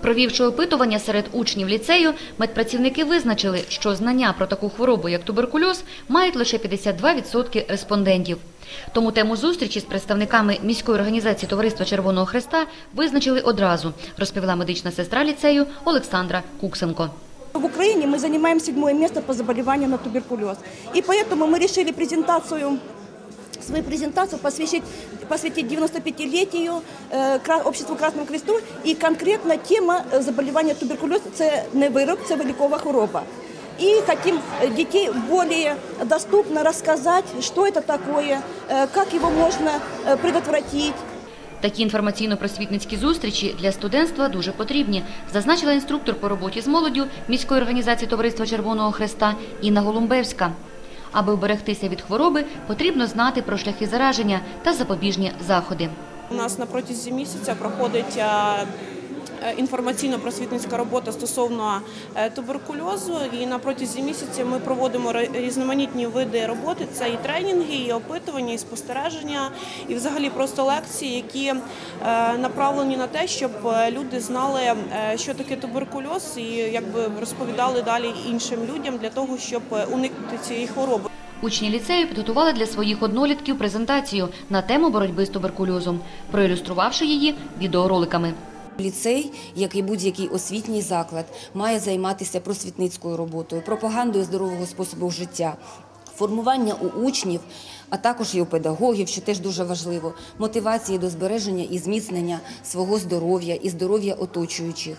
Провівши опитування серед учнів ліцею, медпрацівники визначили, що знання про таку хворобу, як туберкульоз, мають лише 52% респондентів. Тому тему зустрічі з представниками міської організації Товариства Червоного Хреста визначили одразу, розповіла медична сестра ліцею Олександра Куксенко. В Украине мы занимаем седьмое место по заболеванию на туберкулез. И поэтому мы решили презентацию, свою презентацию посвятить, посвятить 95-летию э, Кра- Обществу Красному Кресту. И конкретно тема э, заболевания туберкулез – це не вирок, це вилікова хвороба. И хотим э, детей более доступно рассказать, что это такое, э, как его можно э, предотвратить. Такі інформаційно-просвітницькі зустрічі для студентства дуже потрібні, зазначила інструктор по роботі з молоддю міської організації Товариства Червоного Хреста Інна Голумбевська. Аби вберегтися від хвороби, потрібно знати про шляхи зараження та запобіжні заходи. У нас на протязі місяця проходить е, інформаційно-просвітницька робота стосовно е, туберкульозу. І на протязі місяця ми проводимо різноманітні види роботи. Це і тренінги, і опитування, і спостереження, і взагалі просто лекції, які е, направлені на те, щоб е, люди знали, е, що таке туберкульоз, і якби розповідали далі іншим людям для того, щоб е, уникнути цієї хвороби. Учні ліцею підготували для своїх однолітків презентацію на тему боротьби з туберкульозом, проілюструвавши її відеороликами. Ліцей, як і будь-який освітній заклад, має займатися просвітницькою роботою, пропагандою здорового способу життя. Формування у учнів, а також і у педагогів, що теж дуже важливо, мотивації до збереження і зміцнення свого здоров'я і здоров'я оточуючих.